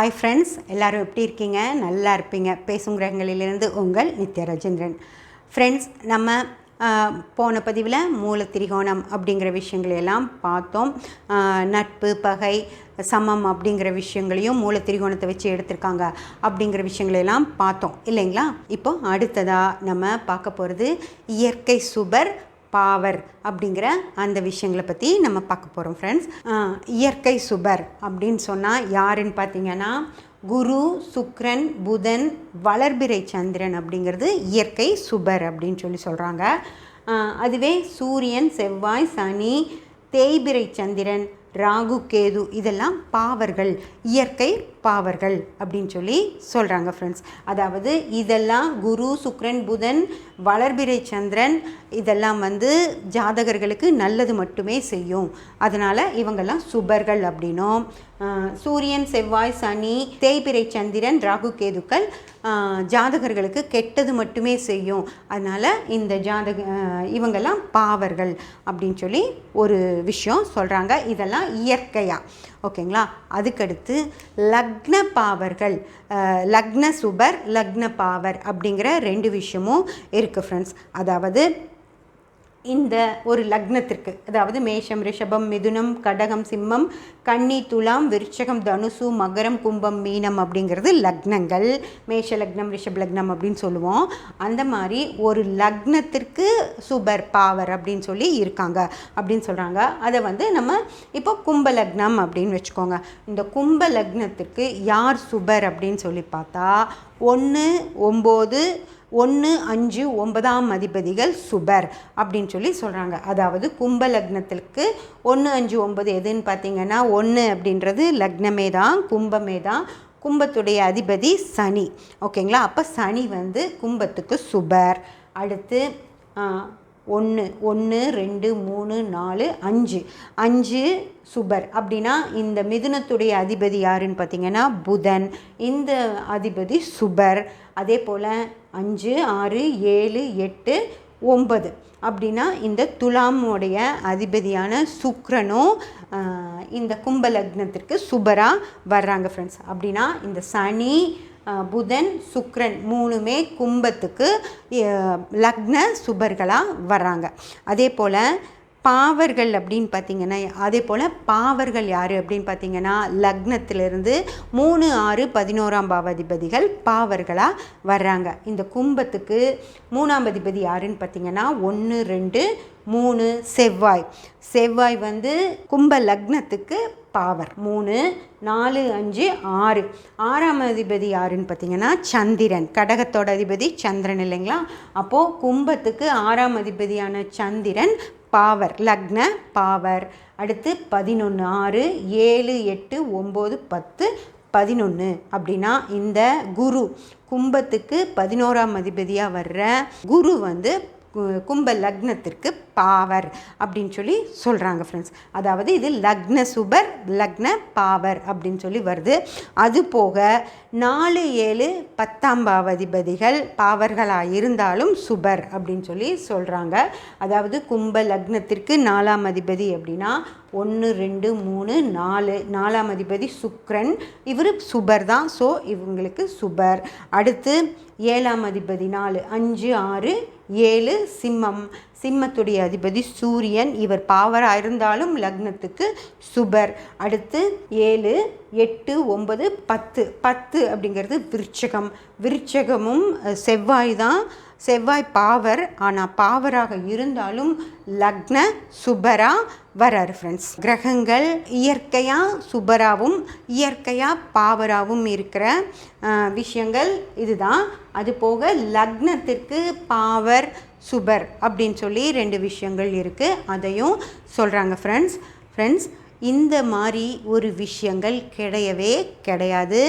Hi friends எல்லோரும் எப்படி இருக்கீங்க? நல்லா இருப்பீங்க. பேசும் கிரகங்களிலிருந்து உங்கள் நித்ய ராஜேந்திரன் ஃப்ரெண்ட்ஸ் நம்ம போன பதிவில் மூலத்திரிகோணம் அப்படிங்கிற விஷயங்களையெல்லாம் பார்த்தோம். நட்பு பகை சமம் அப்படிங்கிற விஷயங்களையும் மூலத்திரிகோணத்தை வச்சு எடுத்திருக்காங்க அப்படிங்கிற விஷயங்களையெல்லாம் பார்த்தோம். இல்லைங்களா? இப்போ அடுத்ததாக நம்ம பார்க்க போகிறது இயற்கை சுபர் பாவர் அப்படிங்கிற அந்த விஷயங்களை பற்றி நம்ம பார்க்க போகிறோம் ஃப்ரெண்ட்ஸ் இயற்கை சுபர் அப்படின்னு சொன்னால் யாருன்னு பார்த்தீங்கன்னா குரு சுக்ரன் புதன் வளர்பிறை சந்திரன் அப்படிங்கிறது இயற்கை சுபர் அப்படின்னு சொல்லி சொல்கிறாங்க அதுவே சூரியன் செவ்வாய் சனி தேய்பிறை சந்திரன் ராகு கேது இதெல்லாம் பாவர்கள் இயற்கை பாவர்கள் அப்படின்னு சொல்லி சொல்கிறாங்க ஃப்ரெண்ட்ஸ் அதாவது இதெல்லாம் குரு சுக்ரன் புதன் வளர்பிறை சந்திரன் இதெல்லாம் வந்து ஜாதகர்களுக்கு நல்லது மட்டுமே செய்யும். அதனால் இவங்கெல்லாம் சுபர்கள் அப்படின்னும். சூரியன் செவ்வாய் சனி தேய்பிறை சந்திரன் ராகு கேதுக்கள் ஜாதகர்களுக்கு கெட்டது மட்டுமே செய்யும். அதனால் இந்த ஜாதக இவங்கெல்லாம் பாவர்கள் அப்படின்னு சொல்லி ஒரு விஷயம் சொல்கிறாங்க இதெல்லாம் இயற்கையாக ஓகேங்களா? அதுக்கடுத்து லக்ன பாவர்கள் லக்ன சுபர் லக்ன பாவர் அப்படிங்கிற ரெண்டு விஷயமும் இருக்குது ஃப்ரெண்ட்ஸ் அதாவது இந்த ஒரு லக்னத்திற்கு. அதாவது மேஷம் ரிஷபம் மிதுனம் கடகம் சிம்மம் கன்னி துலாம் விருச்சகம் தனுசு மகரம் கும்பம் மீனம் அப்படிங்கிறது லக்னங்கள். மேஷ லக்னம் ரிஷப் லக்னம் அப்படின்னு சொல்லுவோம். அந்த மாதிரி ஒரு லக்னத்திற்கு சுபர் பாவர் அப்படின்னு சொல்லி இருக்காங்க அப்படின்னு சொல்கிறாங்க அதை வந்து நம்ம இப்போ கும்ப லக்னம் அப்படின்னு வச்சுக்கோங்க. இந்த கும்ப லக்னத்திற்கு யார் சுபர் அப்படின்னு சொல்லி பார்த்தா ஒன்று ஒம்பது ஒன்று அஞ்சு ஒன்பதாம் அதிபதிகள் சுபர் அப்படின்னு சொல்லி சொல்கிறாங்க அதாவது கும்ப லக்னத்திற்கு ஒன்று அஞ்சு ஒன்பது எதுன்னு பார்த்தீங்கன்னா ஒன்று அப்படின்றது லக்னமே தான் கும்பமே தான் கும்பத்துடைய அதிபதி சனி. ஓகேங்களா? அப்போ சனி வந்து கும்பத்துக்கு சுபர். அடுத்து ஒன்று ஒன்று ரெண்டு மூணு நாலு அஞ்சு. அஞ்சு சுபர். அப்படின்னா இந்த மிதுனத்துடைய அதிபதி யாருன்னு பார்த்தீங்கன்னா புதன். இந்த அதிபதி சுபர். அதே போல் அஞ்சு ஆறு ஏழு எட்டு ஒன்பது. அப்படின்னா இந்த துலாமுடைய அதிபதியான சுக்ரனும் இந்த கும்ப லக்னத்திற்கு சுபராக வர்றாங்க ஃப்ரெண்ட்ஸ் அப்படின்னா இந்த சனி புதன் சுக்ரன் மூணுமே கும்பத்துக்கு லக்ன சுபர்களாக வர்றாங்க. அதே போல் பாவர்கள் அப்படின்னு பார்த்தீங்கன்னா அதே போல் பாவர்கள் யார் அப்படின்னு பார்த்தீங்கன்னா லக்னத்திலிருந்து மூணு ஆறு பதினோராம் பாவாதிபதிகள் பாவர்களாக வர்றாங்க. இந்த கும்பத்துக்கு மூணாம் அதிபதி யாருன்னு பார்த்தீங்கன்னா ஒன்று ரெண்டு மூணு செவ்வாய். செவ்வாய் வந்து கும்ப லக்னத்துக்கு பாவர். மூணு நாலு அஞ்சு ஆறு. ஆறாம் அதிபதி யாருன்னு பார்த்தீங்கன்னா சந்திரன். கடகத்தோட அதிபதி சந்திரன் இல்லைங்களா? அப்போது கும்பத்துக்கு ஆறாம் அதிபதியான சந்திரன் பாவர் லக்ன பாவர். அடுத்து பதினொன்று ஆறு ஏழு எட்டு ஒம்பது பத்து பதினொன்று அப்படின்னா இந்த குரு கும்பத்துக்கு பதினோராம் அதிபதியாக வர்ற குரு வந்து கும்ப லக்னத்திற்கு பாவர் அப்படின்னு சொல்லி சொல்கிறாங்க ஃப்ரெண்ட்ஸ் அதாவது இது லக்ன சுபர் லக்ன பாவர் அப்படின்னு சொல்லி வருது. அது போக நாலு ஏழு பத்தாம் பாவதிபதிகள் பாவர்களாக இருந்தாலும் சுபர் அப்படின்னு சொல்லி சொல்கிறாங்க அதாவது கும்ப லக்னத்திற்கு நாலாம் அதிபதி அப்படின்னா ஒன்று ரெண்டு மூணு நாலு நாலாம் அதிபதி சுக்ரன். இவர் சுபர் தான். ஸோ இவங்களுக்கு சுபர். அடுத்து ஏழாம் அதிபதி நாலு அஞ்சு ஆறு ஏழு சிம்மம். சிம்மத்துடைய அதிபதி சூரியன். இவர் பாவராக இருந்தாலும் லக்னத்துக்கு சுபர். அடுத்து ஏழு எட்டு ஒன்பது பத்து. பத்து அப்படிங்கிறது விருச்சகம். விருச்சகமும் செவ்வாய் தான். செவ்வாய் பாவர் ஆனால் பாவராக இருந்தாலும் லக்ன சுபரா வராரு ஃப்ரெண்ட்ஸ் கிரகங்கள் இயற்கையாக சுபராகவும் இயற்கையாக பாவராகவும் இருக்கிற விஷயங்கள் இதுதான். அது போக லக்னத்திற்கு பாவர் சுபர் அப்படின்னு சொல்லி ரெண்டு விஷயங்கள் இருக்குது அதையும் சொல்கிறாங்க ஃப்ரெண்ட்ஸ் ஃப்ரெண்ட்ஸ் இந்த மாதிரி ஒரு விஷயங்கள் கிடையவே கிடையாது.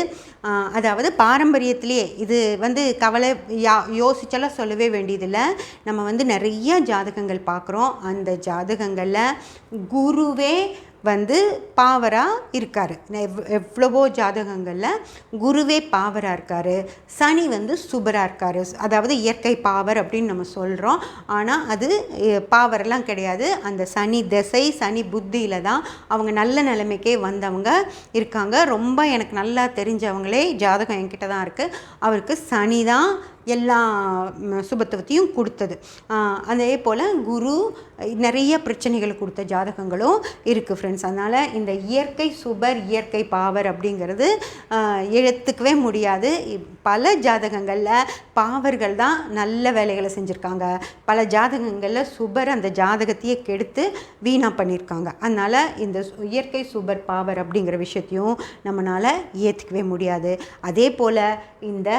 அதாவது பாரம்பரியத்திலேயே இது வந்து கவலை யா யோசிச்செல்லாம் சொல்லவே வேண்டியதில்லை. நம்ம வந்து நிறைய ஜாதகங்கள் பார்க்குறோம். அந்த ஜாதகங்களில் குருவே வந்து பாவராக இருக்கார். எவ் எவ்வளவோ ஜாதகங்களில் குருவே பாவராக இருக்கார். சனி வந்து சுபராக இருக்கார். அதாவது இயற்கை பாவர் அப்படின்னு நம்ம சொல்கிறோம் ஆனால் அது பாவரெலாம் பாவரெல்லாம் கிடையாது. அந்த சனி திசை சனி புத்தியில் தான் அவங்க நல்ல நிலைமைக்கே வந்தவங்க இருக்காங்க. ரொம்ப எனக்கு நல்லா தெரிஞ்சவங்களே ஜாதகம் என்கிட்ட தான் இருக்குது அவருக்கு சனி தான் எல்லா சுபத்துவத்தையும் கொடுத்தது. அதே போல் குரு நிறைய பிரச்சனைகள் கொடுத்த ஜாதகங்களும் இருக்குது ஃப்ரெண்ட்ஸ் அதனால் இந்த இயற்கை சுபர் இயற்கை பாவர் அப்படிங்கிறது எழுத்துக்கவே முடியாது. பல ஜாதகங்களில் பாவர்கள் தான் நல்ல வேலைகளை செஞ்சுருக்காங்க. பல ஜாதகங்களில் சுபர் அந்த ஜாதகத்தையே கெடுத்து வீணாக பண்ணியிருக்காங்க அதனால் இந்த சு- இயற்கை சுபர் பாவர் அப்படிங்கிற விஷயத்தையும் நம்மளால் ஏற்றுக்கவே முடியாது. அதே போல் இந்த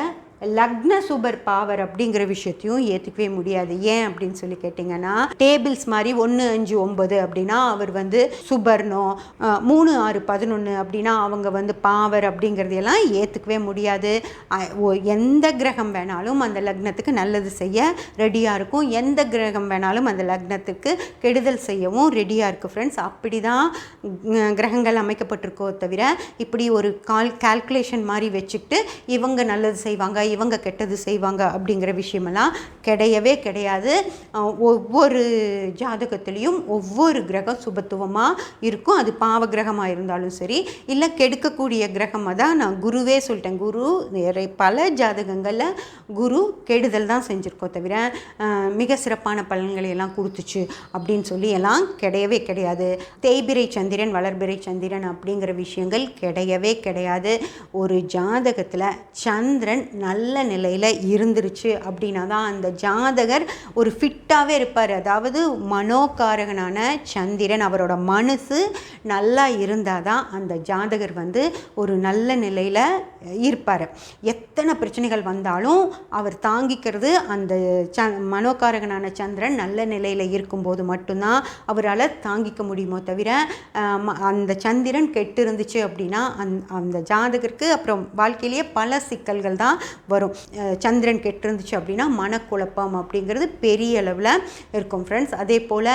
லக்ன சுபர் பாவர் அப்படிங்கிற விஷயத்தையும் ஏற்றுக்கவே முடியாது. ஏன் அப்படின்னு சொல்லி கேட்டிங்கன்னா டேபிள்ஸ் மாதிரி ஒன்று அஞ்சு ஒம்பது அப்படின்னா அவர் வந்து சுபர்ணம் மூணு ஆறு பதினொன்று அப்படின்னா அவங்க வந்து பாவர் அப்படிங்கிறதையெல்லாம் ஏற்றுக்கவே முடியாது. எந்த கிரகம் வேணாலும் அந்த லக்னத்துக்கு நல்லது செய்ய ரெடியாக இருக்கும். எந்த கிரகம் வேணாலும் அந்த லக்னத்துக்கு கெடுதல் செய்யவும் ரெடியாக இருக்குது ஃப்ரெண்ட்ஸ் அப்படி தான் கிரகங்கள் அமைக்கப்பட்டிருக்கோ தவிர இப்படி ஒரு கால் கால்குலேஷன் மாதிரி வச்சுக்கிட்டு இவங்க நல்லது செய்வாங்க இவங்க கெட்டது செய்வாங்க அப்படிங்கிற விஷயமெல்லாம் கிடையவே கிடையாது. ஒவ்வொரு ஜாதகத்துலேயும் ஒவ்வொரு கிரகம் சுபத்துவமாக இருக்கும். அது பாவ கிரகமாக இருந்தாலும் சரி இல்லை கெடுக்கக்கூடிய கிரகமாக தான் நான் குருவே சொல்லிட்டேன். குரு நிறைய பல ஜாதகங்களில் குரு கெடுதல் தான் செஞ்சுருக்கோம் தவிர மிக சிறப்பான பலன்களை எல்லாம் கொடுத்துச்சு அப்படின்னு சொல்லி எல்லாம் கிடையவே கிடையாது. தேய்பிரை சந்திரன் வளர்பிறை சந்திரன் அப்படிங்கிற விஷயங்கள் கிடையவே கிடையாது. ஒரு ஜாதகத்தில் சந்திரன் நல்ல நல்ல நிலையில் இருந்துருச்சு அப்படின்னா தான் அந்த ஜாதகர் ஒரு ஃபிட்டாகவே இருப்பார். அதாவது மனோகாரகனான சந்திரன் அவரோட மனசு நல்லா இருந்தால் தான் அந்த ஜாதகர் வந்து ஒரு நல்ல நிலையில் இருப்பார். எத்தனை பிரச்சனைகள் வந்தாலும் அவர் தாங்கிக்கிறது அந்த ச மனோகாரகனான சந்திரன் நல்ல நிலையில் இருக்கும்போது மட்டும்தான் அவரால் தாங்கிக்க முடியுமோ தவிர ம- அந்த சந்திரன் கெட்டு இருந்துச்சு அப்படின்னா அந் அந்த ஜாதகருக்கு அப்புறம் வாழ்க்கையிலேயே பல சிக்கல்கள் தான் வரும். சந்திரன் கெட்டிருந்துச்சு அப்படின்னா மனக்குழப்பம் அப்படிங்கிறது பெரிய அளவில் இருக்கும் ஃப்ரெண்ட்ஸ் அதே போல்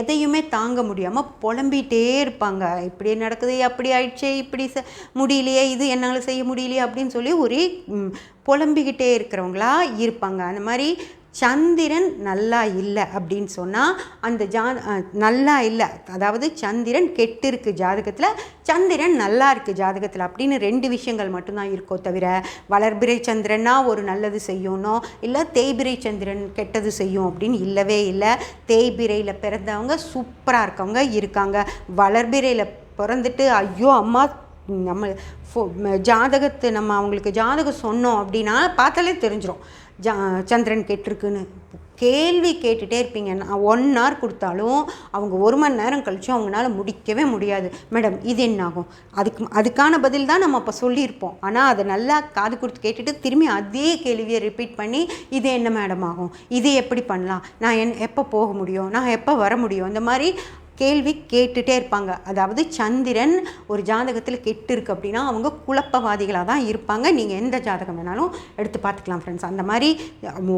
எதையுமே தாங்க முடியாமல் புலம்பிகிட்டே இருப்பாங்க. இப்படி நடக்குது அப்படி ஆயிடுச்சே இப்படி ச முடியலையே இது என்னால் செய்ய முடியலையே அப்படின்னு சொல்லி ஒரே புலம்பிக்கிட்டே இருக்கிறவங்களா இருப்பாங்க. அந்த மாதிரி சந்திரன் நல்லா இல்லை அப்படின்னு சொன்னால் அந்த ஜா நல்லா இல்லை. அதாவது சந்திரன் கெட்டு இருக்கு ஜாதகத்தில் சந்திரன் நல்லா இருக்குது ஜாதகத்தில் அப்படின்னு ரெண்டு விஷயங்கள் மட்டும்தான் இருக்கோ தவிர வளர்பிறை சந்திரன்னா ஒரு நல்லது செய்யணும் இல்லை தேய்பிரை சந்திரன் கெட்டது செய்யும் அப்படின்னு இல்லவே இல்லை. தேய்பிரையில் பிறந்தவங்க சூப்பராக இருக்கவங்க இருக்காங்க. வளர்பிறையில் பிறந்துட்டு ஐயோ அம்மா நம்ம ஃபோ- ஜாதகத்தை நம்ம அவங்களுக்கு ஜாதகம் சொன்னோம் அப்படின்னா பார்த்தாலே தெரிஞ்சிடும் ஜா சந்திரன் கெட்டிருக்குன்னு. கேள்வி கேட்டுகிட்டே இருப்பீங்க. நான் ஒன் ஹவர் கொடுத்தாலும் அவங்க ஒரு மணி நேரம் கழித்து அவங்களால முடிக்கவே முடியாது. மேடம் இது என்ன ஆகும்? அதுக்கு அதுக்கான பதில் தான் நம்ம அப்போ சொல்லியிருப்போம். ஆனால் அதை நல்லா காது கொடுத்து கேட்டுட்டு திரும்பி அதே கேள்வியை ரிப்பீட் பண்ணி இது என்ன மேடம் ஆகும்? இது எப்படி பண்ணலாம்? நான் என் எப்போ போக முடியும்? நான் எப்போ வர முடியும்? இந்த மாதிரி கேள்வி கேட்டுகிட்டே இருப்பாங்க. அதாவது சந்திரன் ஒரு ஜாதகத்தில் கெட்டு இருக்கு அப்படின்னா அவங்க குழப்பவாதிகளாக தான் இருப்பாங்க. நீங்கள் எந்த ஜாதகம் வேணாலும் எடுத்து பார்த்துக்கலாம் ஃப்ரெண்ட்ஸ் அந்த மாதிரி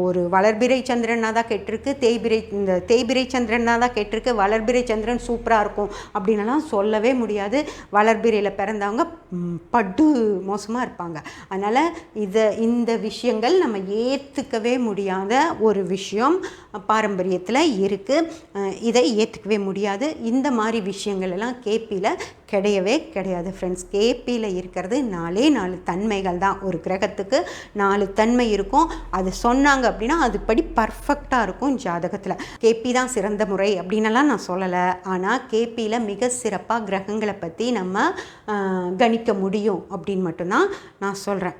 ஒரு வளர்பிறை சந்திரனாக தான் கெட்டிருக்கு. தேய்பிரை இந்த தேய்பிரை சந்திரனாக தான் கெட்டிருக்கு. வளர்பிறை சந்திரன் சூப்பராக இருக்கும் அப்படின்லாம் சொல்லவே முடியாது. வளர்பிறையில் பிறந்தவங்க படு மோசமாக இருப்பாங்க. அதனால் இதை இந்த விஷயங்கள் நம்ம ஏற்றுக்கவே முடியாத ஒரு விஷயம் பாரம்பரியத்தில் இருக்குது இதை ஏற்றுக்கவே முடியாது. இந்த மாதிரி விஷயங்கள் எல்லாம் கேபியில் கிடையவே கிடையாது ஃப்ரெண்ட்ஸ் கேபியில் இருக்கிறது நாலே நாலு தன்மைகள் தான். ஒரு கிரகத்துக்கு நாலு தன்மை இருக்கும். அது சொன்னாங்க அப்படின்னா அதுபடி பர்ஃபெக்டாக இருக்கும் ஜாதகத்தில். கேபி தான் சிறந்த முறை அப்படின்னலாம் நான் சொல்லலை. ஆனால் கேபியில் மிக சிறப்பாக கிரகங்களை பற்றி நம்ம கணிக்க முடியும் அப்படின்னு மட்டும்தான் நான் சொல்கிறேன்